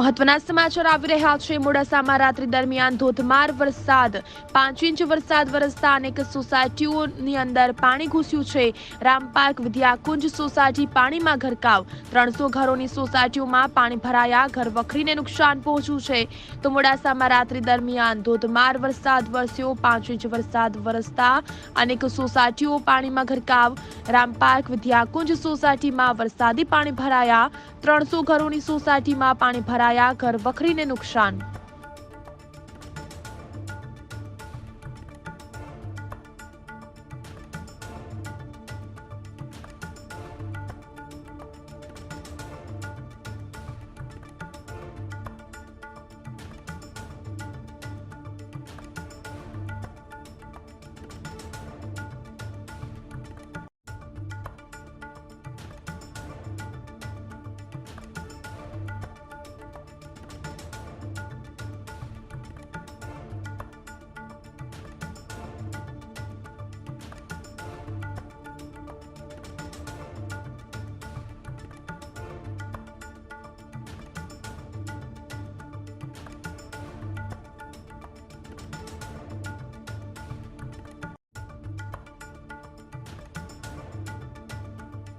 મહત્વના સમાચાર આવી રહ્યા છે. મોડાસામાં રાત્રિ દરમિયાન ધોધમાર વરસાદ. પાંચ ઇંચ વરસાદ વરસતા અનેક સોસાયટીઓની અંદર પાણી ઘૂસ્યું છે. રામપાર્ક, વિદ્યાકુંજ સોસાયટી પાણીમાં ગરકાવ ત્રણસો ઘરોની સોસાયટીઓમાં પાણી ભરાયા, ઘર વખરીને નુકસાન પહોંચ્યું છે. તો મોડાસામાં રાત્રિ દરમિયાન ધોધમાર વરસાદ વરસ્યો, પાંચ ઇંચ વરસાદ વરસતા અનેક સોસાયટીઓ પાણીમાં ગરકાવ રામપાર્ક, વિદ્યાકુંજ સોસાયટીમાં વરસાદી પાણી ભરાયા. ત્રણસો ઘરોની સોસાયટીમાં પાણી ભરાયા. ઘર વખરીને નુકસાન.